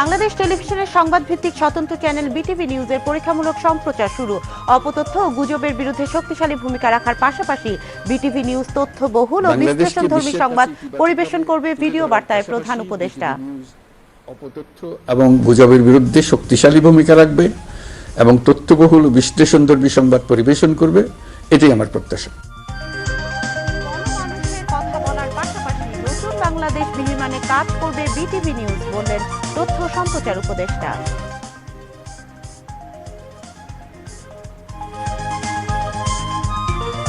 বাংলাদেশ টেলিভিশনের সংবাদ ভিত্তিক স্বতন্ত্র চ্যানেল বিটিভি নিউজের পরীক্ষামূলক সম্প্রচার শুরু। অপতথ্য ও গুজবের বিরুদ্ধে শক্তিশালী ভূমিকা রাখার পাশাপাশি বিটিভি নিউজ তথ্য বহুল ও বিশ্লেষণধর্মী সংবাদ পরিবেশন করবে ভিডিও বার্তায় প্রধান উপদেষ্টা। অপতথ্য এবং গুজবের বিরুদ্ধে শক্তিশালী ভূমিকা রাখবে এবং তথ্যবহুল ও বিশ্লেষণধর্মী সংবাদ পরিবেশন করবে এটাই আমার প্রত্যাশা। কাজ করবে বিটিভি নিউজ বললেন তথ্য সম্প্রচার উপদেষ্টা।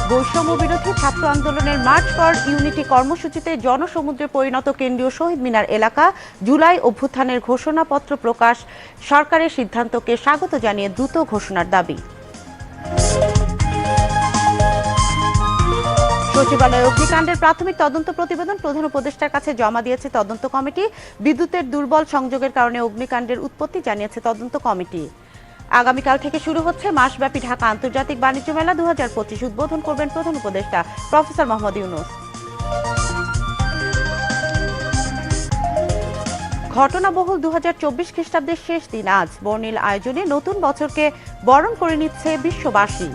বৈষম্য বিরোধী ছাত্র আন্দোলনের মার্চ ফর ইউনিটি কর্মসূচিতে জনসমুদ্রে পরিণত কেন্দ্রীয় শহীদ মিনার এলাকা জুলাই অভ্যুত্থানের ঘোষণাপত্র প্রকাশ সরকারের সিদ্ধান্তকে স্বাগত জানিয়ে দ্রুত ঘোষণার দাবি। সচিবালয়ে অগ্নিকাণ্ডের প্রাথমিক তদন্ত প্রতিবেদন প্রধান উপদেষ্টার কাছে জমা দিয়েছে তদন্ত কমিটি। বিদ্যুতের দুর্বল সংযোগের কারণে অগ্নিকাণ্ডের উৎপত্তি জানিয়েছে তদন্ত কমিটি। আগামীকাল থেকে শুরু হচ্ছে মাসব্যাপী ঢাকা আন্তর্জাতিক বাণিজ্য মেলা দুহাজার পঁচিশ উদ্বোধন করবেন প্রধান উপদেষ্টা প্রফেসর মোহাম্মদ ইউনুস। ঘটনাবহুল দু হাজার চব্বিশ খ্রিস্টাব্দের শেষ দিন আজ। বর্ণিল আয়োজনে নতুন বছরকে বরণ করে নিচ্ছে বিশ্ববাসী।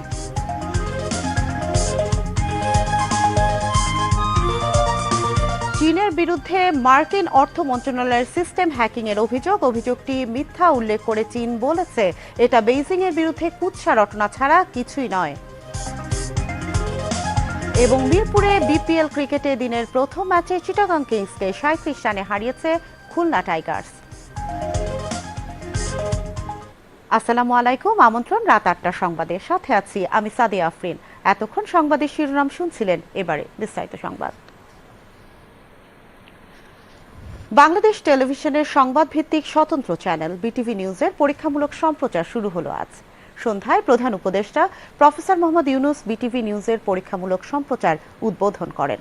বিরুদ্ধে মার্কিন অর্থ মন্ত্রণালয়ের সিস্টেম হ্যাকিং এর অভিযোগ। অভিযোগটি মিথ্যা উল্লেখ করে চীন বলেছে। এটা বেইজিং এর বিরুদ্ধে কুৎসা রটনা ছাড়া কিছুই নয়। এবং মিরপুরে বিপিএল ক্রিকেটে দিনের প্রথম ম্যাচে চিটাগাং কিংসকে সাঁত্রিশ রানে হারিয়েছে খুলনা টাইগার্স। আসসালামু আলাইকুম, আমন্ত্রণ রাত আটটা সংবাদের সাথে আছি আমি সাদিয়া আফরিন। এতক্ষণ সংবাদের শিরোনাম শুনছিলেন এবারে বিস্তারিত সংবাদ। বাংলাদেশ টেলিভিশনের সংবাদ ভিত্তিক স্বতন্ত্র চ্যানেল বিটিভি নিউজের পরীক্ষামূলক সম্প্রচার শুরু হলো আজ। সন্ধ্যায় প্রধান উপদেষ্টা প্রফেসর মোহাম্মদ ইউনুস বিটিভি নিউজের পরীক্ষামূলক সম্প্রচার উদ্বোধন করেন।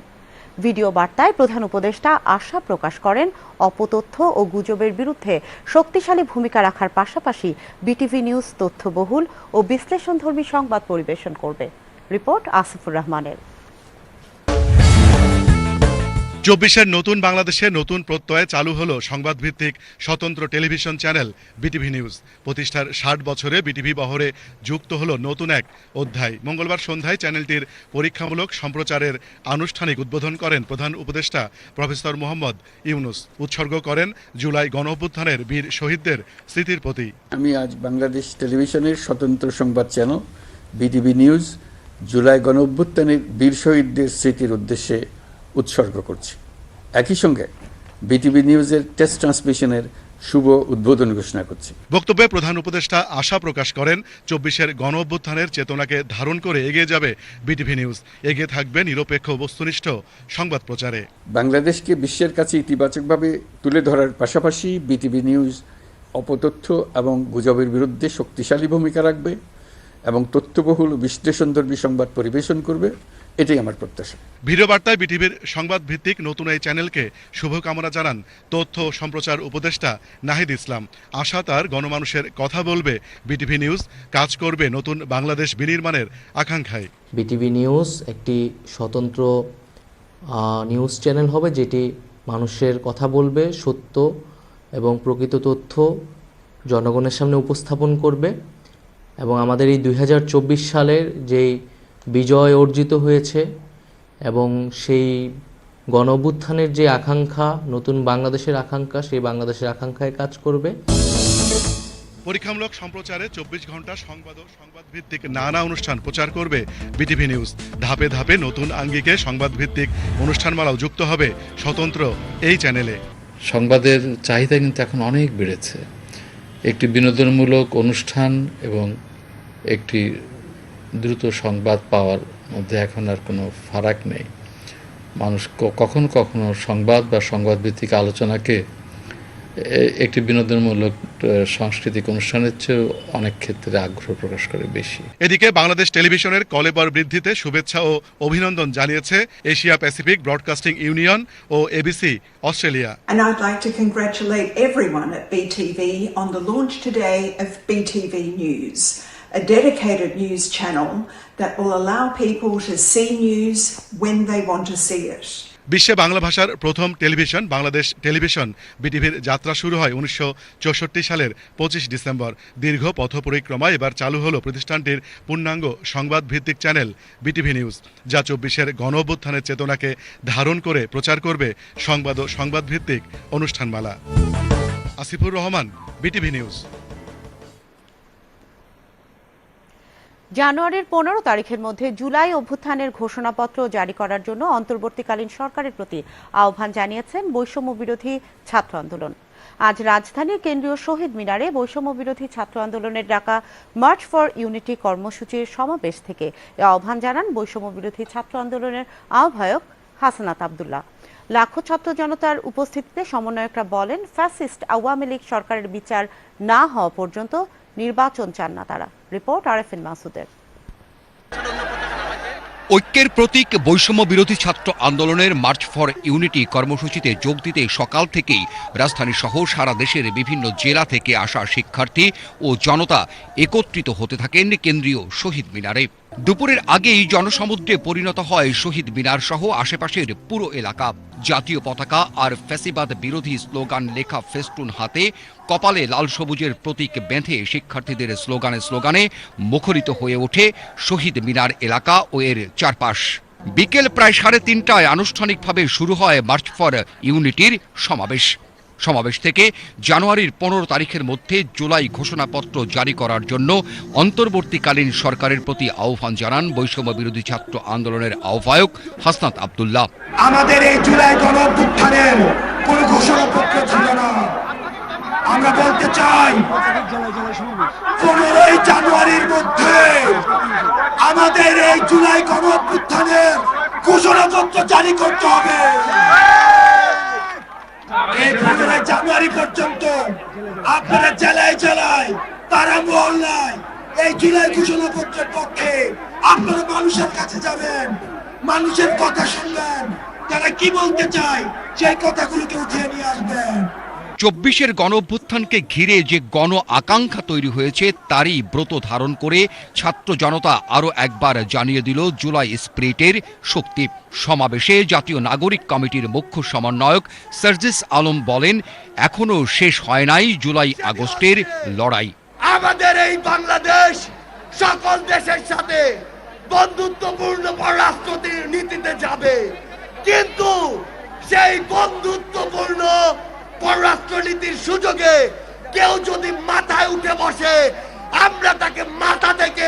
ভিডিও বার্তায় প্রধান উপদেষ্টা আশা প্রকাশ করেন, অপতথ্য ও গুজবের বিরুদ্ধে শক্তিশালী ভূমিকা রাখার পাশাপাশি বিটিভি নিউজ তথ্যবহুল ও বিশ্লেষণধর্মী সংবাদ পরিবেশন করবে। রিপোর্ট আসিফুর রহমানের। চব্বিশের নতুন বাংলাদেশে নতুন প্রত্যয়ে চালু হলো সংবাদভিত্তিক স্বতন্ত্র টেলিভিশন চ্যানেল বিটিভি নিউজ। প্রতিষ্ঠার ষাট বছরে বিটিভি বহরে যুক্ত হলো নতুন এক অধ্যায়। মঙ্গলবার সন্ধ্যায় চ্যানেলটির পরীক্ষামূলক সম্প্রচারের আনুষ্ঠানিক উদ্বোধন করেন প্রধান উপদেষ্টা প্রফেসর মোহাম্মদ ইউনুস। উৎসর্গ করেন জুলাই গণ অভ্যুত্থানের বীর শহীদদের স্মৃতির প্রতি। আমি আজ বাংলাদেশ টেলিভিশনের স্বতন্ত্র সংবাদ চ্যানেল বিটিভি নিউজ জুলাই গণ অভ্যুত্থানের বীর শহীদদের স্মৃতির উদ্দেশ্যে উৎসর্গ করছি। একই সঙ্গে বিটিভি নিউজের টেস্ট ট্রান্সমিশনের শুভ উদ্বোধন ঘোষণা করছি। বক্তব্যে প্রধান উপদেষ্টা আশা প্রকাশ করেন চব্বিশের গণ অভ্যুত্থানের চেতনাকে ধারণ করে এগিয়ে যাবে বিটিভি নিউজ। এগিয়ে থাকবে নিরপেক্ষ বস্তুনিষ্ঠ সংবাদ প্রচারে। বাংলাদেশকে বিশ্বের কাছে ইতিবাচকভাবে তুলে ধরার পাশাপাশি বিটিভি নিউজ অপতথ্য এবং গুজবের বিরুদ্ধে শক্তিশালী ভূমিকা রাখবে এবং তথ্যবহুল বিশ্লেষণধর্মী সংবাদ পরিবেশন করবে। এটাই আমার প্রত্যাশা। ভিডিও বার্তায় বিটিভির সংবাদ ভিত্তিক নতুন এই চ্যানেলকে শুভকামনা জানান তথ্য সম্প্রচার উপদেষ্টা নাহিদ ইসলাম। আশা তার গণমানুষের কথা বলবে। বিটিভি নিউজ কাজ করবে নতুন বাংলাদেশ বিনির্মাণের আকাঙ্ক্ষায়। বিটিভি নিউজ একটি স্বতন্ত্র নিউজ চ্যানেল হবে যেটি মানুষের কথা বলবে সত্য এবং প্রকৃত তথ্য জনগণের সামনে উপস্থাপন করবে। এবং আমাদের এই দুই হাজার চব্বিশ সালের যেই বিজয় অর্জিত হয়েছে এবং সেই গণ যে আকাঙ্ক্ষা নতুন বাংলাদেশের আকাঙ্ক্ষা সেই বাংলাদেশের আকাঙ্ক্ষায় কাজ করবে। পরীক্ষামূলক সম্প্রচারে চব্বিশ ঘণ্টা সংবাদ ও সংবাদ ভিত্তিক নানা অনুষ্ঠান প্রচার করবে বিটিভি নিউজ। ধাপে ধাপে নতুন আঙ্গিকে সংবাদ ভিত্তিক অনুষ্ঠানমালাও যুক্ত হবে স্বতন্ত্র এই চ্যানেলে। সংবাদের চাহিদা কিন্তু এখন অনেক বেড়েছে। একটি বিনোদনমূলক অনুষ্ঠান এবং একটি দ্রুত সংবাদ পাওয়ার মধ্যে এখন আর কোনো ফারাক নেই। মানুষ কখনো কখনো সংবাদ বা সংবাদভিত্তিক আলোচনাকে একটি বিনোদনমূলক সাংস্কৃতিক অনুষ্ঠানের চেয়েও অনেক ক্ষেত্রে আগ্রহ প্রকাশ করে বেশি। এদিকে বাংলাদেশ টেলিভিশনের কলেবর বৃদ্ধিতে শুভেচ্ছা ও অভিনন্দন জানিয়েছে Asia Pacific broadcasting union O ABC Australia. And I'd like to congratulate everyone at BTV on the launch today of BTV News, a dedicated news channel that will allow people to see news when they want to see it. বিশ্বে বাংলা ভাষার প্রথম television, Bangladesh television বিটিভির যাত্রা শুরু হয় উনিশশো চৌষট্টি সালের পঁচিশ ডিসেম্বর। দীর্ঘ পথ পরিক্রমায় এবার চালু হলো প্রতিষ্ঠানটির পূর্ণাঙ্গ সংবাদ ভিত্তিক চ্যানেল বিটিভি নিউজ, যা চব্বিশের গণ অভ্যুত্থানের চেতনাকে ধারণ করে প্রচার করবে সংবাদ ও সংবাদ ভিত্তিক অনুষ্ঠানমালা। Asifur Rahman, BTV news. জানুয়ারির পনেরো তারিখের মধ্যে জুলাই অভ্যুত্থানের ঘোষণাপত্র জারি করার জন্য অন্তর্বর্তীকালীন সরকারের প্রতি আহ্বান জানিয়েছেন বৈষম্য বিরোধী ছাত্র আন্দোলন। আজ রাজধানীর কেন্দ্রীয় শহীদ মিনারে বৈষম্য বিরোধী ছাত্র আন্দোলনের ডাকা মার্চ ফর ইউনিটি কর্মসূচির সমাবেশ থেকে এ আহ্বান জানান বৈষম্য বিরোধী ছাত্র আন্দোলনের আহ্বায়ক হাসানাত আবদুল্লাহ। লাখো ছাত্র জনতার উপস্থিতিতে সমন্বয়করা বলেন, ফ্যাসিস্ট আওয়ামী লীগ সরকারের বিচার না হওয়া পর্যন্ত নির্বাচন চান না তারা। রিপোর্ট আরএফএন মাসুদের। ঐক্যের প্রতীক বৈষম্য বিরোধী ছাত্র আন্দোলনের মার্চ ফর ইউনিটি কর্মসূচিতে যোগ দিতে সকাল থেকেই রাজধানী সহ সারা দেশের বিভিন্ন জেলা থেকে আসা শিক্ষার্থী ও জনতা একত্রিত হতে থাকেন কেন্দ্রীয় শহীদ মিনারে। দুপুরের আগেই জনসমুদ্রে পরিণত হয় শহীদ মিনার সহ আশেপাশের পুরো এলাকা। জাতীয় পতাকা আর ফ্যাসিবাদ বিরোধী স্লোগান লেখা ফেস্টুন হাতে কপালে লাল সবুজের প্রতীক বেঁধে শিক্ষার্থীদের স্লোগানে স্লোগানে মুখরিত হয়ে ওঠে শহীদ মিনার এলাকা ও এর চারপাশ। বিকেল প্রায় সাড়ে তিনটায় আনুষ্ঠানিকভাবে শুরু হয় মার্চ ফর ইউনিটির সমাবেশ। সমাবেশ থেকে জানুয়ারির পনেরো তারিখের মধ্যে জুলাই ঘোষণাপত্র জারি করার জন্য অন্তর্বর্তীকালীন সরকারের প্রতি আহ্বান জানান বৈষম্য বিরোধী ছাত্র আন্দোলনের আহ্বায়ক হাসনাত আবদুল্লাহ। আমাদের এই জুলাই গণ কোন ঘোষণাপত্র ছিল না। আমরা বলতে চাই, পনেরোই জানুয়ারির মধ্যে আমাদের এই জুলাই গণ অভ্যুত্থানের ঘোষণাপত্র জারি করতে হবে। এই পনেরোই জানুয়ারি পর্যন্ত আপনারা জেলায় জেলায় তারা মহল্লায় এই জুলাই ঘোষণা ঘোষণাপত্রের পক্ষে আপনারা মানুষের কাছে যাবেন, মানুষের কথা শুনবেন, তারা কি বলতে চায় সেই কথাগুলোকে উঠিয়ে নিয়ে আসবেন। চব্বিশের গণ অভ্যুত্থানকে ঘিরে যে গণ আকাঙ্ক্ষা তৈরি হয়েছে, তারই ব্রত ধারণ করে ছাত্র জনতা আরও একবার জানিয়ে দিল জুলাই স্প্রিটের শক্তি। সমাবেশে জাতীয় নাগরিক কমিটির মুখ্য সমন্বয়ক সার্জিস আলম বলেন, এখনও শেষ হয় নাই জুলাই আগস্টের লড়াই। আমাদের এই বাংলাদেশ সকল দেশের সাথে বন্ধুত্বপূর্ণ পররাষ্ট্র নীতিতে যাবে। কিন্তু সেই বন্ধুত্বপূর্ণ পররাষ্ট্রনীতির সুযোগে কেউ যদি মাথায় উঠে বসে আমরা তাকে মাথা থেকে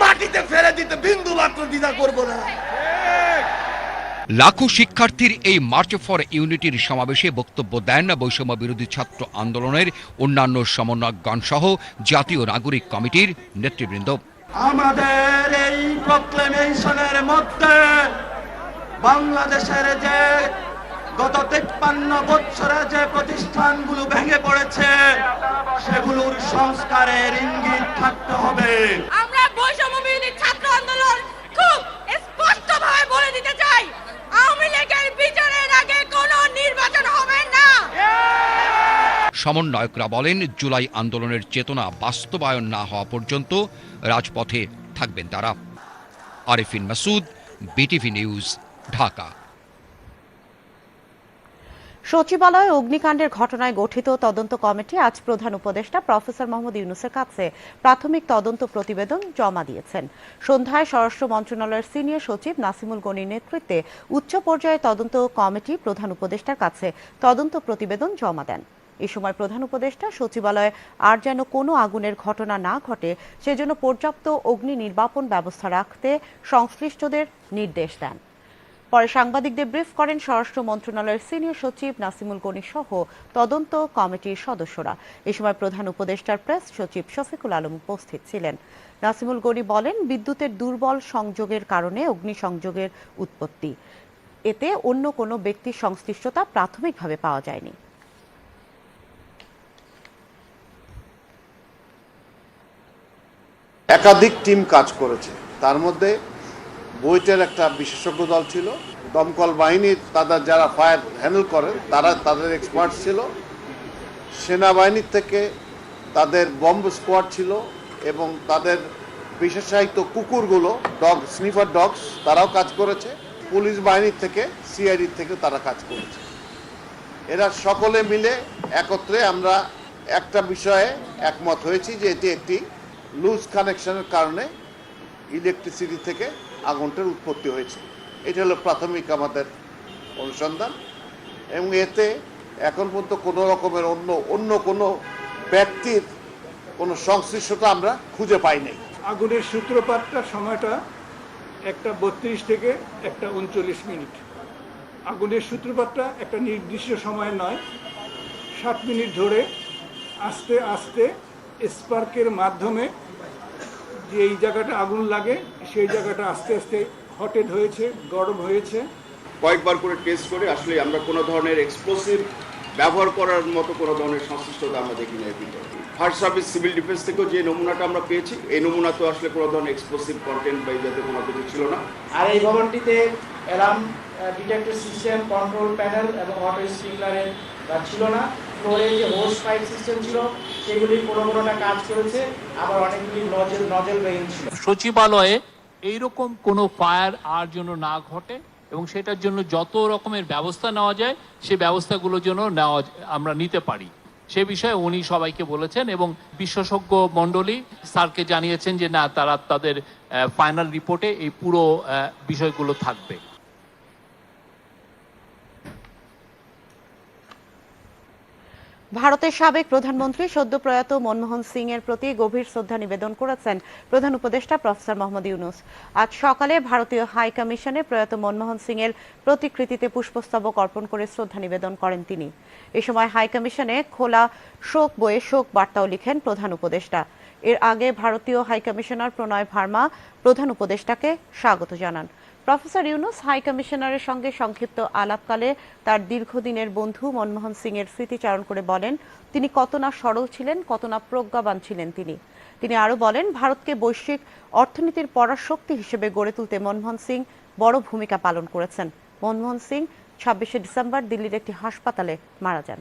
মাটিতে ফেলে দিতে বিন্দু মাত্র দ্বিধা করব না। লাখো শিক্ষার্থীর এই মার্চ ফর ইউনিটির সমাবেশে বক্তব্য দেন বৈষম্য বিরোধী ছাত্র আন্দোলনের অন্যান্য সমন্বয়কগণ সহ জাতীয় নাগরিক কমিটির নেতৃবৃন্দ। আমাদের এই প্রক্লেমেশনের মধ্যে বাংলাদেশের যে গত তেপ্পান্ন বছরে যে প্রতিষ্ঠানগুলো ভেঙে পড়েছে সেগুলোর সংস্কারের ইঙ্গিত থাকতে হবে। আমরা বৈষম্য বিরোধী ছাত্র আন্দোলন খুব স্পষ্টভাবে বলে দিতে চাই আওয়ামী লীগের বিচারের আগে কোনো নির্বাচন হবে না। সমন্বয়করা বলেন জুলাই আন্দোলনের চেতনা বাস্তবায়ন না হওয়া পর্যন্ত রাজপথে থাকবেন তারা। Arifin Masud BTV news Dhaka. সচিবালয়ে অগ্নিকাণ্ডের ঘটনায় গঠিত তদন্ত কমিটি আজ প্রধান উপদেষ্টা প্রফেসর মোহাম্মদ ইউনুসের কাছে প্রাথমিক তদন্ত প্রতিবেদন জমা দিয়েছেন। সন্ধ্যায় স্বরাষ্ট্র মন্ত্রণালয়ের সিনিয়র সচিব নাসিমুল গনির নেতৃত্বে উচ্চ পর্যায়ে তদন্ত কমিটি প্রধান উপদেষ্টার কাছে তদন্ত প্রতিবেদন জমা দেন। এ সময় প্রধান উপদেষ্টা সচিবালয়ে আর যেন কোনো আগুনের ঘটনা না ঘটে, সেজন্য পর্যাপ্ত অগ্নি নির্বাপন ব্যবস্থা রাখতে সংশ্লিষ্টদের নির্দেশ দেন। পরে সাংবাদিকদের ব্রিফ করেন স্বরাষ্ট্র মন্ত্রণালয়ের সিনিয়র সচিব নাসিমুল গনি সহ তদন্ত কমিটির সদস্যরা। এ সময় প্রধান উপদেষ্টার প্রেস সচিব শফিকুল আলম উপস্থিত ছিলেন। নাসিমুল গনি বলেন, বিদ্যুতের দুর্বল সংযোগের কারণে অগ্নিসংযোগের উৎপত্তি। এতে অন্য কোনো ব্যক্তির সংশ্লিষ্টতা প্রাথমিকভাবে পাওয়া যায়নি। একাধিক টিম কাজ করেছে। তার মধ্যে বইটের একটা বিশেষজ্ঞ দল ছিল। দমকল বাহিনীর তাদের যারা ফায়ার হ্যান্ডেল করেন তারা তাদের এক্সপার্ট ছিল। সেনাবাহিনীর থেকে তাদের বম্ব স্কোয়াড ছিল এবং তাদের বিশেষায়িত কুকুরগুলো ডগ স্নিফার ডগস তারাও কাজ করেছে। পুলিশ বাহিনীর থেকে সিআইডির থেকে তারা কাজ করেছে। এরা সকলে মিলে একত্রে আমরা একটা বিষয়ে একমত হয়েছি যে এটি একটি লুজ কানেকশনের কারণে ইলেকট্রিসিটি থেকে আগুনটার উৎপত্তি হয়েছে। এটা হলো প্রাথমিক আমাদের অনুসন্ধান। এবং এতে এখন পর্যন্ত কোনো রকমের অন্য অন্য কোনো ব্যক্তির কোনো সংশ্লিষ্টতা আমরা খুঁজে পাই নাই। আগুনের সূত্রপাতটা সময়টা একটা বত্রিশ থেকে একটা উনচল্লিশ মিনিট। আগুনের সূত্রপাতটা একটা নির্দিষ্ট সময় নয় ষাট মিনিট ধরে আস্তে আস্তে স্পার্কের মাধ্যমে যে এই জায়গাটা আগুন লাগে সেই জায়গাটা আস্তে আস্তে হটেড হয়েছে গরম হয়েছে। কয়েকবার করে টেস্ট করে আসলে আমরা কোনো ধরনের এক্সপ্লোসিভ ব্যবহার করার মতো কোনো ধরনের সংশ্লিষ্টতা আমরা দেখি না ফায়ার সার্ভিস সিভিল ডিফেন্স থেকেও যে নমুনাটা আমরা পেয়েছি এই নমুনা তো আসলে কোনো ধরনের এক্সপ্লোসিভ কন্টেন্ট বা এই জাতীয় কোনো কিছু ছিল না। আর এই ভবনটিতে alarm detector system control panel এবং অটো স্প্রিংলারের ছিল না। ফ্লোরে যে হোস পাইপ সিস্টেম ছিল, সেগুলি কোনো কোনোটা কাজ করেছে, আবার অনেকগুলি নজেল নজেল বেইন ছিল। সচিবালয়ে এইরকম কোনো ফায়ার আর জন্য না ঘটে এবং সেটার জন্য যত রকমের ব্যবস্থা নেওয়া যায়, সে ব্যবস্থাগুলো জন্য নেওয়া আমরা নিতে পারি। সে বিষয়ে উনি সবাইকে বলেছেন এবং বিশেষজ্ঞ মণ্ডলী স্যারকে জানিয়েছেন যে, না, তারা তাদের ফাইনাল রিপোর্টে এই পুরো বিষয়গুলো থাকবে। ভারতের সাবেক প্রধানমন্ত্রী সদ্য প্রয়াত মনমোহন সিং এর প্রতি গভীর শ্রদ্ধা নিবেদন করেছেন প্রধান উপদেষ্টা প্রফেসর মোহাম্মদ ইউনুস। আজ সকালে ভারতীয় হাই কমিশনে প্রয়াত মনমোহন সিং এর প্রতিকৃতিতে পুষ্পস্তবক অর্পণ করে শ্রদ্ধা নিবেদন করেন তিনি। এ সময় হাই কমিশনে খোলা শোক বয়ে শোক বার্তাও লিখেন প্রধান উপদেষ্টা। এর আগে ভারতীয় হাই কমিশনার প্রণয় ভার্মা প্রধান উপদেষ্টাকে স্বাগত জানান। প্রফেসর ইউনুস, হাই কমিশনারের সঙ্গে সংক্ষিপ্ত আলাপকালে তার দীর্ঘদিনের বন্ধু মনমোহন সিং এর স্মৃতিচারণ করে বলেন, তিনি কত না সরল ছিলেন, কত না প্রজ্ঞাবান ছিলেন তিনি। তিনি আরও বলেন, ভারতকে বৈশ্বিক অর্থনীতির পরাশক্তি হিসেবে গড়ে তুলতে মনমোহন সিং বড় ভূমিকা পালন করেছেন। মনমোহন সিং ছাব্বিশে ডিসেম্বর দিল্লির একটি হাসপাতালে মারা যান।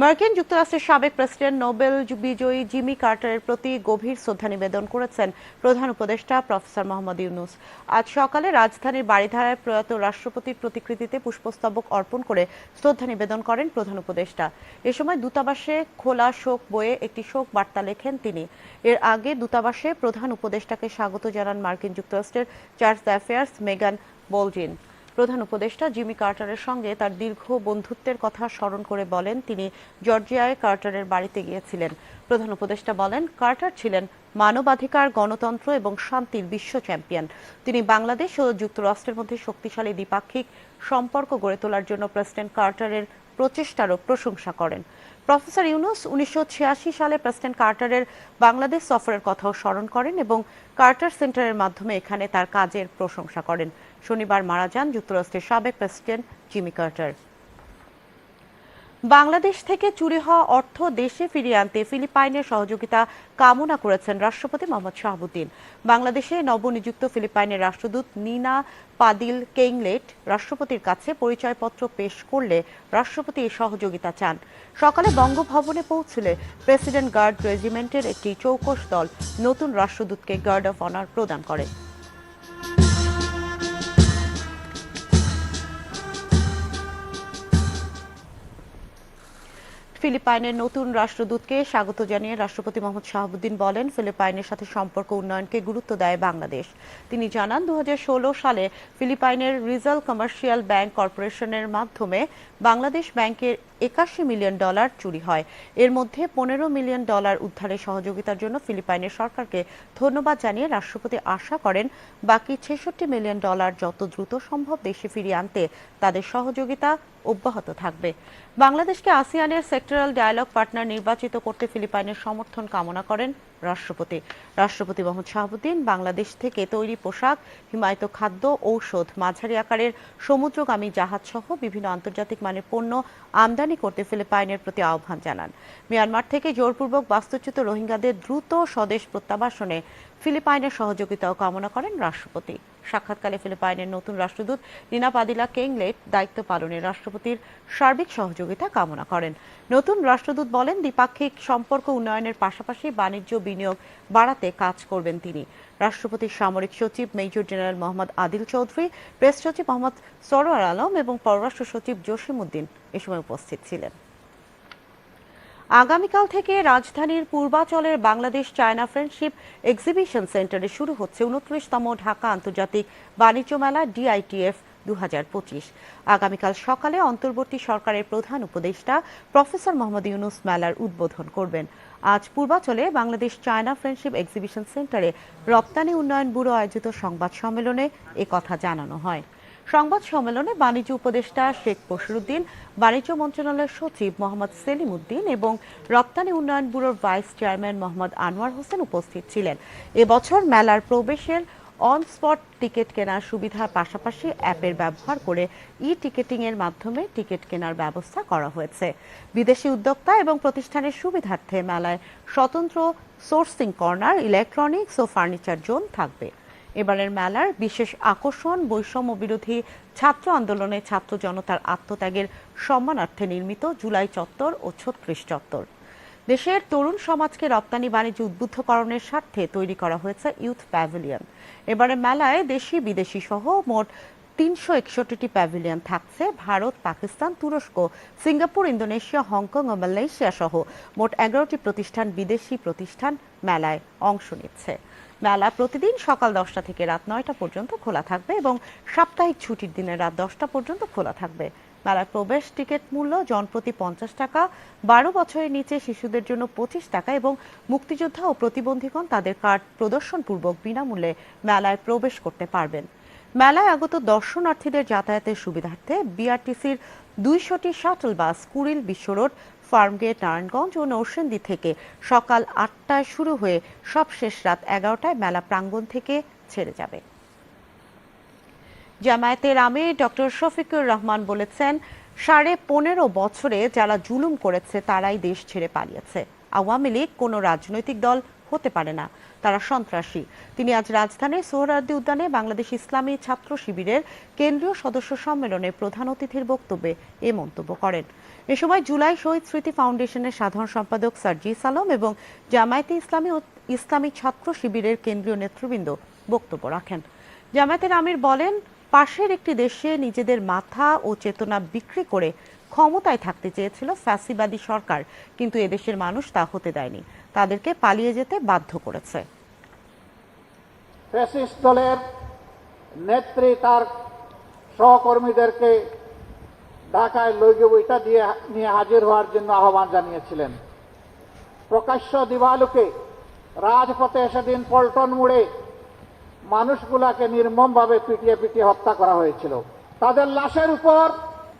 মার্কিন যুক্তরাষ্ট্রের সাবেক প্রেসিডেন্ট, নোবেল বিজয়ী জিমি কার্টারের প্রতি গভীর শ্রদ্ধা নিবেদন করেছেন প্রধান উপদেষ্টা প্রফেসর মোহাম্মদ ইউনুস। আজ সকালে রাজধানীর বাড়িধারায় প্রয়াত রাষ্ট্রপতির প্রতিকৃতিতে পুষ্পস্তবক অর্পণ করে শ্রদ্ধা নিবেদন করেন প্রধান উপদেষ্টা। এ সময় দূতাবাসে খোলা শোক বয়ে একটি শোক বার্তা লেখেন তিনি। এর আগে দূতাবাসে প্রধান উপদেষ্টাকে স্বাগত জানান মার্কিন যুক্তরাষ্ট্রের চার্জ অ্যাফেয়ার্স মেগান বোলজিন। প্রধান উপদেষ্টা জিমি কার্টারের সঙ্গে তার দীর্ঘ বন্ধুত্বের কথা স্মরণ করে বলেন, তিনি জর্জিয়ায় কার্টারের বাড়িতে গিয়েছিলেন। প্রধান উপদেষ্টা বলেন, কার্টার ছিলেন মানবাধিকার, গণতন্ত্র এবং শান্তির বিশ্ব চ্যাম্পিয়ন। তিনি বাংলাদেশ ও যুক্তরাষ্ট্রের মধ্যে শক্তিশালী দ্বিপাক্ষিক সম্পর্ক গড়ে তোলার জন্য প্রেসিডেন্ট কার্টারের প্রচেষ্টারও প্রশংসা করেন। প্রফেসর ইউনুস উনিশশো ছিয়াশি সালে প্রেসিডেন্ট কার্টারের বাংলাদেশ সফরের কথাও স্মরণ করেন এবং কার্টার সেন্টারের মাধ্যমে এখানে তার কাজের প্রশংসা করেন। শনিবার মারা যান যুক্তরাষ্ট্রের সাবেক প্রেসিডেন্ট জিমি কার্টার। বাংলাদেশ থেকে চুরি হওয়া অর্থ দেশে ফিরিয়ে আনতে ফিলিপাইনের সহযোগিতা কামনা করেছেন রাষ্ট্রপতি মোহাম্মদ শাহাবুদ্দিন। বাংলাদেশে নবনিযুক্ত ফিলিপাইনের রাষ্ট্রদূত নিনা পাদিল কেইংলেট রাষ্ট্রপতির কাছে পরিচয়পত্র পেশ করলে রাষ্ট্রপতি এই সহযোগিতা চান। সকালে বঙ্গভবনে পৌঁছলে প্রেসিডেন্ট গার্ড রেজিমেন্টের একটি চৌকস দল নতুন রাষ্ট্রদূতকে গার্ড অফ অনার প্রদান করে। ফিলিপাইনের নতুন রাষ্ট্রদূতকে স্বাগত জানিয়ে রাষ্ট্রপতি মোহাম্মদ শাহাবুদ্দিন বলেন, ফিলিপাইনের সাথে সম্পর্ক উন্নয়নকে গুরুত্ব দেয় বাংলাদেশ। তিনি জানান দু হাজার ষোলো সালে ফিলিপাইনের রিজাল কমার্শিয়াল ব্যাংক কর্পোরেশনের মাধ্যমে বাংলাদেশ ব্যাংকের একাশি মিলিয়ন ডলার চুরি হয়। এর মধ্যে পনেরো মিলিয়ন ডলার উদ্ধারে সহযোগিতার জন্য ফিলিপাইনের সরকারকে ধন্যবাদ জানিয়ে রাষ্ট্রপতি আশা করেন, বাকি ছেষট্টি মিলিয়ন ডলার যত দ্রুত সম্ভব দেশে ফিরিয়ে আনতে তাদের সহযোগিতা অব্যাহত থাকবে। বাংলাদেশকে আসিয়ানের সেক্টরাল ডায়ালগ পার্টনার নির্বাচিত করতে ফিলিপাইনের সমর্থন কামনা করেন রাষ্ট্রপতি। রাষ্ট্রপতি মোহাম্মদ শাহাবুদ্দিন বাংলাদেশ থেকে তৈরি পোশাক, হিমায়িত খাদ্য, ঔষধ, মাঝারি আকারের সমুদ্রগামী জাহাজ সহ বিভিন্ন আন্তর্জাতিক মানের পণ্য আমদানি করতে ফিলিপাইনের প্রতি আহ্বান জানান। মিয়ানমার থেকে জোরপূর্বক বাস্তুচ্যুত রোহিঙ্গাদের দ্রুত স্বদেশ প্রত্যাবাসনে ফিলিপাইনের সহযোগিতাও কামনা করেন রাষ্ট্রপতি। সাক্ষাৎকালে ফিলিপাইনের নতুন রাষ্ট্রদূত রিনা পাদিলা কেংলেট দায়িত্ব পালনে রাষ্ট্রপতির সার্বিক সহযোগিতা কামনা করেন। নতুন রাষ্ট্রদূত বলেন, দ্বিপাক্ষিক সম্পর্ক উন্নয়নের পাশাপাশি বাণিজ্য বিনিয়োগ বাড়াতে কাজ করবেন তিনি। রাষ্ট্রপতির সামরিক সচিব major general Mohammad Adil Chowdhury, press সচিব মোহাম্মদ সরোয়ার আলম এবং পররাষ্ট্র সচিব জসিম উদ্দিন এ সময় উপস্থিত ছিলেন। আগামীকাল থেকে রাজধানীর পূর্বাচলের বাংলাদেশ চায়না ফ্রেন্ডশিপ এক্সিবিশন সেন্টারে শুরু হচ্ছে উনত্রিশতম ঢাকা আন্তর্জাতিক বাণিজ্য মেলা, ডিআইটিএফ দু হাজার পঁচিশ। আগামীকাল সকালে অন্তর্বর্তী সরকারের প্রধান উপদেষ্টা প্রফেসর মোহাম্মদ ইউনুস মেলার উদ্বোধন করবেন। আজ পূর্বাচলে বাংলাদেশ চায়না ফ্রেন্ডশিপ এক্সিবিশন সেন্টারে রপ্তানি উন্নয়ন ব্যুরো আয়োজিত সংবাদ সম্মেলনে কথা জানানো হয়। সংবাদ সম্মেলনে বাণিজ্য উপদেষ্টা শেখ বসরুদ্দিন বাণিজ্য মন্ত্রণালয়ের সচিব মোহাম্মদ সেলিম উদ্দিন এবং রপ্তানি উন্নয়ন ব্যুরোর ভাইস চেয়ারম্যান মোহাম্মদ আনোয়ার হোসেন উপস্থিত ছিলেন। এবছর মেলার প্রবেশের অন স্পট টিকিট কেনার সুবিধার পাশাপাশি অ্যাপের ব্যবহার করে ই টিকিটিং এর মাধ্যমে টিকিট কেনার ব্যবস্থা করা হয়েছে। বিদেশি উদ্যোক্তা এবং প্রতিষ্ঠানের সুবিধার্থে মেলায় স্বতন্ত্র সোর্সিং কর্নার, ইলেকট্রনিক্স ও ফার্নিচার জোন থাকবে। এবারের মেলার বিশেষ আকর্ষণ, বৈষম্য বিরোধী ছাত্র আন্দোলনে ছাত্র জনতার আত্মত্যাগের সম্মানার্থে নির্মিত জুলাই চত্বর ও ছত্রিশ চত্বর। দেশের তরুণ সমাজকে রপ্তানি বাণিজ্য উদ্বুদ্ধকরণের স্বার্থে তৈরি করা হয়েছে ইউথ প্যাভিলিয়ন। এবারে মেলায় দেশি বিদেশি সহ মোট তিনশো একষট্টিটি প্যাভিলিয়ন থাকছে। ভারত, পাকিস্তান, তুরস্ক, সিঙ্গাপুর, ইন্দোনেশিয়া, হংকং ও মালয়েশিয়া সহ মোট এগারোটি প্রতিষ্ঠান বিদেশি প্রতিষ্ঠান মেলায় অংশ নিচ্ছে। মেলা প্রতিদিন সকাল দশটা থেকে রাত নয়টা পর্যন্ত খোলা থাকবে এবং সাপ্তাহিক ছুটির দিনে রাত দশটা পর্যন্ত খোলা থাকবে। মেলার প্রবেশ টিকিট মূল্য জনপ্রতি পঞ্চাশ টাকা, বারো বছরের নিচে শিশুদের জন্য পঁচিশ টাকা এবং মুক্তিযোদ্ধা ও প্রতিবন্ধীগণ তাদের কার্ড প্রদর্শনপূর্বক বিনামূল্যে মেলায় প্রবেশ করতে পারবেন। মেলায় আগত দর্শনার্থীদের যাতায়াতের সুবিধার্থে বিআরটিসির দুইশোটি শাটল বাস কুড়িল বিশ্বরোড ফার্মগেট, নারায়ণগঞ্জ ও নৌসেন্দি থেকে সকাল আটটায় শুরু হয়ে সব শেষ রাত এগারোটায় মেলা প্রাঙ্গণ থেকে ছেড়ে যাবে। জামায়াতের আমির ডক্টর শফিকুর রহমান বলেছেন, সাড়ে পনেরো বছরে যারা জুলুম করেছে তারাই দেশ ছেড়ে পালিয়েছে। আওয়ামী লীগ কোনো রাজনৈতিক দল হতে পারে না। তারা সন্ত্রাসী। তিনি আজ রাজধানীর সোহরার্দি উদ্যানে বাংলাদেশ ইসলামী ছাত্র শিবিরের কেন্দ্রীয় সদস্য সম্মেলনে প্রধান অতিথির বক্তব্যে এ মন্তব্য করেন। এ সময় জুলাই শহীদ স্মৃতি ফাউন্ডেশনের সাধারণ সম্পাদক সার্জিস আলম এবং জামায়াতে ইসলামী ইসলামী ছাত্র শিবিরের কেন্দ্রীয় নেতৃবৃন্দ বক্তব্য রাখেন। জামায়াতের আমির বলেন, পাশের একটি দেশে নিজেদের মাথা ও চেতনা বিক্রি করে ক্ষমতায় থাকতে চেয়েছিল ফ্যাসিবাদী সরকার, কিন্তু এদেশের মানুষ তা হতে দেয়নি। তাদেরকে পালিয়ে যেতে বাধ্য করেছে। দলের নেত্রী তার সহকর্মীদেরকে ঢাকায় লইগে বইটা দিয়ে, নিয়ে হাজির হওয়ার জন্য আহ্বান জানিয়েছিলেন। প্রকাশ্য দিবালুকে রাজপথে সেদিন পল্টন মোড়ে মানুষগুলাকে নির্মমভাবে পিটিয়ে পিটিয়ে হত্যা করা হয়েছিল। তাদের লাশের উপর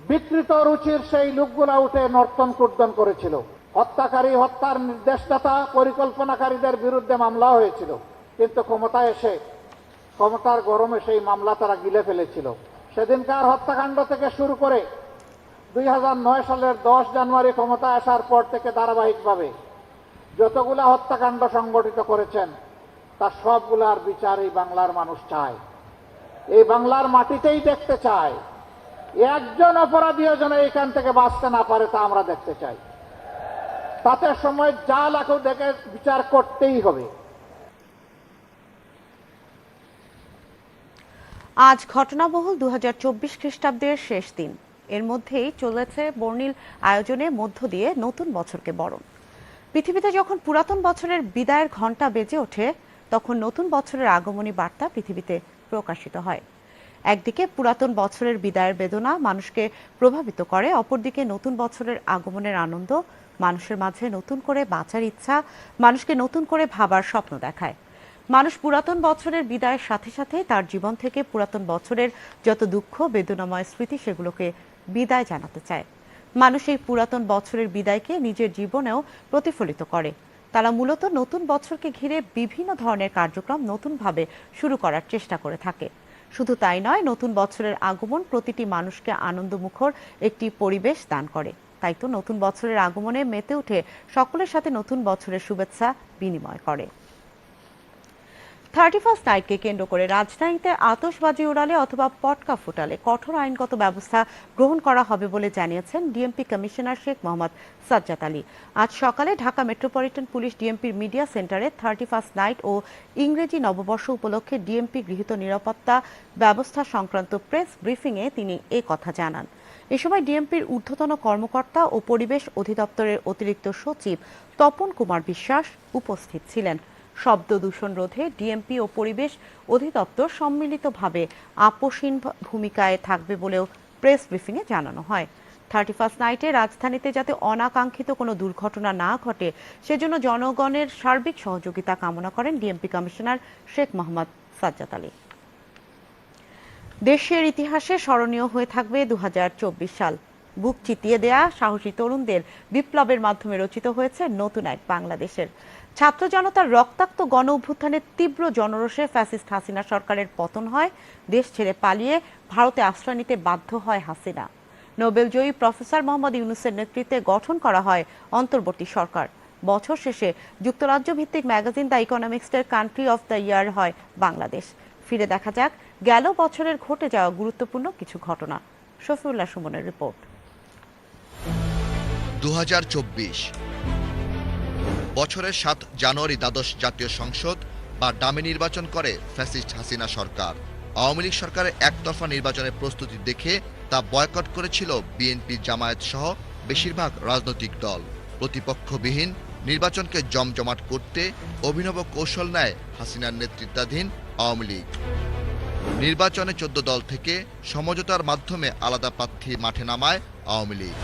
বিকৃত রুচির সেই লোকগুলা উঠে নর্তন কুর্দন করেছিল। হত্যাকারী হত্যার নির্দেশদাতা পরিকল্পনাকারীদের বিরুদ্ধে মামলা হয়েছিল। কিন্তু ক্ষমতায় এসে, ক্ষমতার গরমে সেই মামলা তারা গিলে ফেলেছিল। সেদিনকার হত্যাকাণ্ড থেকে শুরু করে দুই হাজার নয় সালের দশ জানুয়ারি ক্ষমতা আসার পর থেকে ধারাবাহিকভাবে যতগুলা হত্যাকাণ্ড সংগঠিত করেছেন তার সবগুলার বিচার এই বাংলার মানুষ চায়। এই বাংলার মাটিতেই দেখতে চায়। একজন অপরাধীও যেন এখান থেকে বাঁচতে না পারে তা আমরা দেখতে চাই। তাতে সময় যা লাখো দেখে বিচার করতেই হবে। আজ ঘটনাবহুল দু হাজার চব্বিশ খ্রিস্টাব্দের শেষ দিন। এর মধ্যেই চলেছে বর্ণিল আয়োজনে মধ্য দিয়ে নতুন বছরকে বরণ। পৃথিবীতে যখন পুরাতন বছরের বিদায়ের ঘণ্টা বেজে ওঠে, তখন নতুন বছরের আগমনী বার্তা পৃথিবীতে প্রকাশিত হয়। একদিকে পুরাতন বছরের বিদায়ের বেদনা মানুষকে প্রভাবিত করে, অপরদিকে নতুন বছরের আগমনের আনন্দ মানুষের মাঝে নতুন করে বাঁচার ইচ্ছা মানুষকে নতুন করে ভাবার স্বপ্ন দেখায়। মানুষ পুরাতন বছরের বিদায়ের সাথে সাথে তার জীবন থেকে পুরাতন বছরের যত দুঃখ, বেদনাময় স্মৃতি সেগুলোকে বিদায় জানাতে চায়। মানুষ এই পুরাতন বছরের বিদায়কে নিজের জীবনেও প্রতিফলিত করে। তারা মূলত নতুন বছরকে ঘিরে বিভিন্ন ধরনের কার্যক্রম নতুনভাবে শুরু করার চেষ্টা করে থাকে। শুধু তাই নয়, নতুন বছরের আগমন প্রতিটি মানুষকে আনন্দমুখর একটি পরিবেশ দান করে। তাই তো নতুন বছরের আগমনে মেতে উঠে সকলের সাথে নতুন বছরের শুভেচ্ছা বিনিময় করে। থার্টি ফার্স্ট নাইটকে কেন্দ্র করে রাজধানীতে আতশবাজি উড়ালে অথবা পটকা ফুটালে কঠোর আইনগত ব্যবস্থা গ্রহণ করা হবে বলে জানিয়েছেন ডিএমপি কমিশনার শেখ মোহাম্মদ সাজ্জাদ আলী। আজ সকালে ঢাকা মেট্রোপলিটন পুলিশ ডিএমপির মিডিয়া সেন্টারে থার্টি ফার্স্ট নাইট ও ইংরেজি নববর্ষ উপলক্ষে ডিএমপি গৃহীত নিরাপত্তা ব্যবস্থা সংক্রান্ত প্রেস ব্রিফিংয়ে তিনি এ কথা জানান। এ সময় ডিএমপির ঊর্ধ্বতন কর্মকর্তা ও পরিবেশ অধিদপ্তরের অতিরিক্ত সচিব তপন কুমার বিশ্বাস উপস্থিত ছিলেন। শব্দ দূষণ রোধে ডিএমপি ও পরিবেশ অধিদপ্তর সম্মিলিতভাবে আপোষহীন ভূমিকায় থাকবে বলেও প্রেস ব্রিফিংয়ে জানানো হয়। থার্টি ফার্স্ট নাইটে রাজধানীতে যাতে অনাকাঙ্ক্ষিত কোনো দুর্ঘটনা না ঘটে, সেজন্য জনগণের সার্বিক সহযোগিতা কামনা করেন ডিএমপি কমিশনার শেখ মোহাম্মদ সাজ্জাদ আলী। দেশের ইতিহাসে স্মরণীয় হয়ে থাকবে দু হাজার চব্বিশ সাল। বুক চিতিয়ে দেয়া সাহসী তরুণদের বিপ্লবের মাধ্যমে রচিত হয়েছে নতুন এক বাংলাদেশের। ছাত্র জনতার রক্তাক্ত গণ অভ্যুত্থানের তীব্র জনরোষে ফ্যাসিস্ট হাসিনা সরকারের পতন হয়। দেশ ছেড়ে পালিয়ে ভারতে আশ্রয় নিতে বাধ্য হয় হাসিনা। নোবেলজয়ী প্রফেসর মোহাম্মদ ইউনুসের নেতৃত্বে গঠন করা হয় অন্তর্বর্তী সরকার। বছর শেষে যুক্তরাজ্য ভিত্তিক ম্যাগাজিন দ্য ইকোনমিক্সের কান্ট্রি অফ দ্য ইয়ার হয় বাংলাদেশ। ফিরে দেখা যাক, গেল বছরের ঘটে যাওয়া গুরুত্বপূর্ণ কিছু ঘটনা। শফিউল্লাহ সুমনের রিপোর্ট। দুহাজার চব্বিশ বছরের সাত জানুয়ারি দ্বাদশ জাতীয় সংসদ বা ডামে নির্বাচন করে ফ্যাসিস্ট হাসিনা সরকার। আওয়ামী লীগ সরকারের একতরফা নির্বাচনের প্রস্তুতি দেখে তা বয়কট করেছিল বিএনপি জামায়াত সহ বেশিরভাগ রাজনৈতিক দল। প্রতিপক্ষবিহীন নির্বাচনকে জমজমাট করতে অভিনব কৌশল নেয় হাসিনার নেতৃত্বাধীন আওয়ামী লীগ। নির্বাচনে চোদ্দ দল থেকে সমঝোতার মাধ্যমে আলাদা প্রার্থী মাঠে নামায় আওয়ামী লীগ।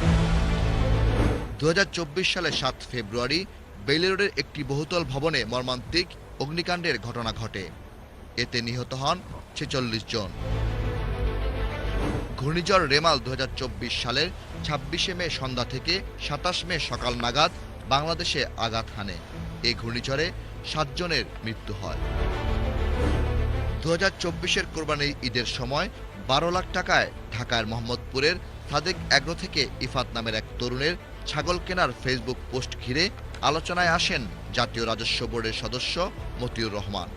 দু হাজার চব্বিশ সালে সাত ফেব্রুয়ারি বেইলি রোডের একটি বহুতল ভবনে মর্মান্তিক অগ্নিকাণ্ডের ঘটনা ঘটে। এতে নিহত হন ছেচল্লিশ জন। ঘূর্ণিঝড় রেমাল দু হাজার চব্বিশ সালের ছাব্বিশে মে সন্ধ্যা থেকে সাতাশ মে সকাল নাগাদ বাংলাদেশে আঘাত হানে। এই ঘূর্ণিঝড়ে সাতজনের মৃত্যু হয়। দু হাজার চব্বিশের কোরবানির ঈদের সময় বারো লাখ টাকায় ঢাকার মোহাম্মদপুরের সাদেক অ্যাগ্রো থেকে ইফাত নামের এক তরুণের ছাগল কেনার ফেসবুক পোস্ট ঘিরে আলোচনায় আসেন জাতীয় রাজস্ব বোর্ডের সদস্য মতিউর রহমান।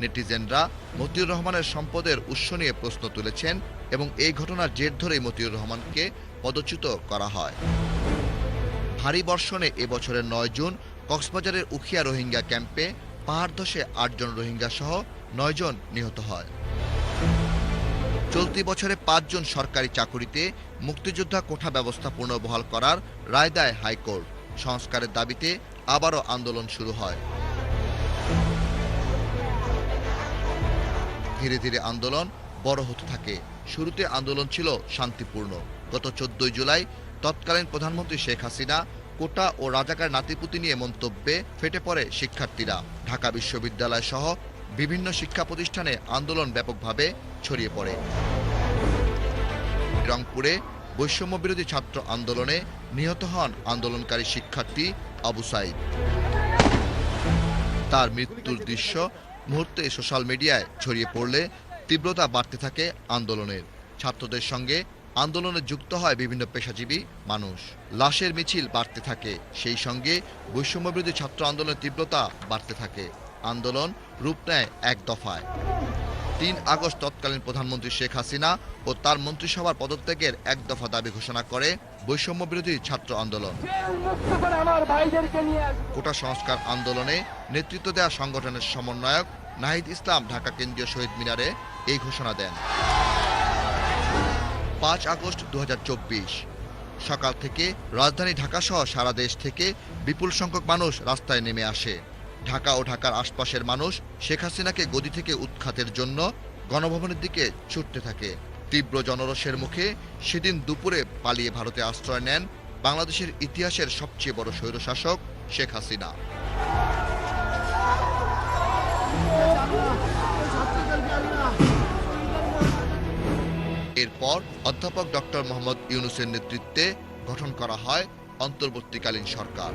নেটিজেনরা মতিউর রহমানের সম্পদের উৎস নিয়ে প্রশ্ন তুলেছেন এবং এই ঘটনার জের ধরেই মতিউর রহমানকে পদচ্যুত করা হয়। ভারী বর্ষণে এবছরের নয় জুন কক্সবাজারের উখিয়া রোহিঙ্গা ক্যাম্পে পাহাড় ধসে আটজন রোহিঙ্গা সহ নয়জন নিহত হয়। চলতি বছরে পাঁচজন সরকারি চাকুরিতে মুক্তিযোদ্ধা কোঠা ব্যবস্থা পুনর্বহাল করার রায় দেয় হাইকোর্ট। সংস্কারের দাবিতে আবারও আন্দোলন শুরু হয়। ধীরে ধীরে আন্দোলন বড় হতে থাকে। শুরুতে আন্দোলন ছিল শান্তিপূর্ণ। গত চোদ্দই জুলাই তৎকালীন প্রধানমন্ত্রী শেখ হাসিনা, কোটা ও রাজাকার নাতিপুতি নিয়ে মন্তব্যে ফেটে পড়ে শিক্ষার্থীরা। ঢাকা বিশ্ববিদ্যালয় সহ বিভিন্ন শিক্ষা প্রতিষ্ঠানে আন্দোলন ব্যাপকভাবে ছড়িয়ে পড়ে। রংপুরে বৈষম্য বিরোধী ছাত্র আন্দোলনে নিহত হন আন্দোলনকারী শিক্ষার্থী আবু সাইদ। তার মৃত্যুর দৃশ্য মুহূর্তে সোশ্যাল মিডিয়ায় ছড়িয়ে পড়লে তীব্রতা বাড়তে থাকে আন্দোলনের। ছাত্রদের সঙ্গে আন্দোলনে যুক্ত হয় বিভিন্ন পেশাজীবী মানুষ। লাশের মিছিল বাড়তে থাকে, সেই সঙ্গে বৈষম্যবিরোধী ছাত্র আন্দোলনের তীব্রতা বাড়তে থাকে। আন্দোলন রূপ নেয় এক দফায়। তিন আগস্ট তৎকালীন প্রধানমন্ত্রী শেখ হাসিনা ও তার মন্ত্রিসভার পদত্যাগের এক দফা দাবি ঘোষণা করে বৈষম্য বিরোধী ছাত্র আন্দোলন। কোটা সংস্কার আন্দোলনে নেতৃত্ব দেওয়া সংগঠনের সমন্বয়ক নাহিদ ইসলাম ঢাকা কেন্দ্রীয় শহীদ মিনারে এই ঘোষণা দেন। পাঁচ আগস্ট দু হাজার চব্বিশ, সকাল থেকে রাজধানী ঢাকা সহ সারা দেশ থেকে বিপুল সংখ্যক মানুষ রাস্তায় নেমে আসে। ঢাকা ও ঢাকার আশপাশের মানুষ শেখ হাসিনাকে গদি থেকে উৎখাতের জন্য গণভবনের দিকে ছুটতে থাকে। তীব্র জনরসের মুখে সেদিন দুপুরে পালিয়ে ভারতে আশ্রয় নেন বাংলাদেশের ইতিহাসের সবচেয়ে বড় স্বৈরশাসক শেখ হাসিনা। এরপর অধ্যাপক ডক্টর মোহাম্মদ ইউনুসের নেতৃত্বে গঠন করা হয় অন্তর্বর্তীকালীন সরকার।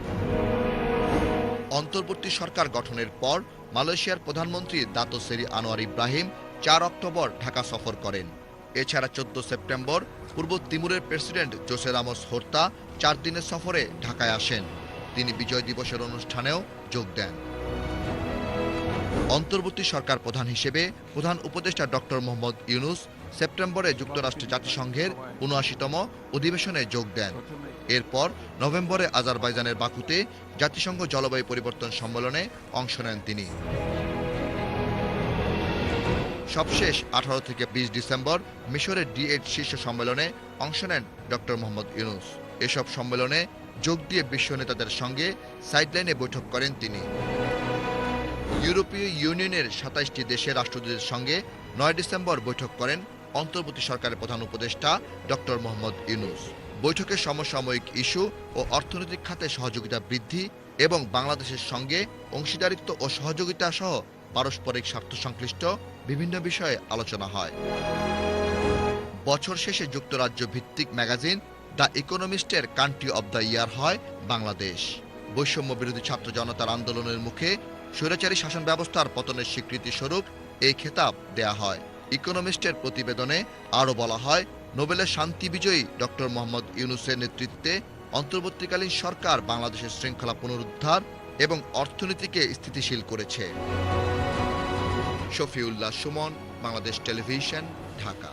অন্তর্বর্তী সরকার গঠনের পর মালয়েশিয়ার প্রধানমন্ত্রী দাতো সেরি আনোয়ার ইব্রাহিম চার অক্টোবর ঢাকা সফর করেন। এছাড়া চোদ্দ সেপ্টেম্বর পূর্ব তিমুরের প্রেসিডেন্ট জোসে রামোস হোর্তা চার দিনের সফরে ঢাকায় আসেন। তিনি বিজয় দিবসের অনুষ্ঠানেও যোগ দেন। অন্তর্বর্তী সরকার প্রধান হিসেবে প্রধান উপদেষ্টা ডক্টর মোহাম্মদ ইউনুস সেপ্টেম্বরে যুক্তরাষ্ট্র জাতিসংঘের উনআশিতম অধিবেশনে যোগ দেন। এরপর নভেম্বরে আজারবাইজানের বাকুতে জাতিসংঘ জলবায়ু পরিবর্তন সম্মেলনে অংশ নেন তিনি। সবশেষ আঠারো থেকে বিশ ডিসেম্বর মিশরের ডি এইট শীর্ষ সম্মেলনে অংশ নেন ডক্টর মোহাম্মদ ইউনুস। এসব সম্মেলনে যোগ দিয়ে বিশ্ব নেতাদের সঙ্গে সাইডলাইনে বৈঠক করেন তিনি। ইউরোপীয় ইউনিয়নের সাতাইশটি দেশের রাষ্ট্রদূতের সঙ্গে নয় ডিসেম্বর বৈঠক করেন অন্তর্বর্তী সরকারের প্রধান উপদেষ্টা ডক্টর মোহাম্মদ ইউনুস। বৈঠকে সমসাময়িক ইস্যু ও অর্থনৈতিক খাতে সহযোগিতা বৃদ্ধি এবং বাংলাদেশের সঙ্গে অংশীদারিত্ব ও সহযোগিতা সহ পারস্পরিক স্বার্থ সংশ্লিষ্ট বিভিন্ন বিষয়ে আলোচনা হয়। বছর শেষে যুক্তরাজ্য ভিত্তিক ম্যাগাজিন দ্য ইকোনমিস্টের কান্ট্রি অব দ্য ইয়ার হয় বাংলাদেশ। বৈষম্য বিরোধী ছাত্র জনতার আন্দোলনের মুখে স্বৈরাচারী শাসন ব্যবস্থার পতনের স্বীকৃতি স্বরূপ এই খেতাব দেয়া হয়। ইকোনমিস্টের প্রতিবেদনে আরও বলা হয়, নোবেলের শান্তি বিজয়ী ডক্টর মোহাম্মদ ইউনুসের নেতৃত্বে অন্তর্বর্তীকালীন সরকার বাংলাদেশের শৃঙ্খলা পুনরুদ্ধার এবং অর্থনীতিকে স্থিতিশীল করেছে। শফিউল্লাহ সুমন, বাংলাদেশ টেলিভিশন, ঢাকা।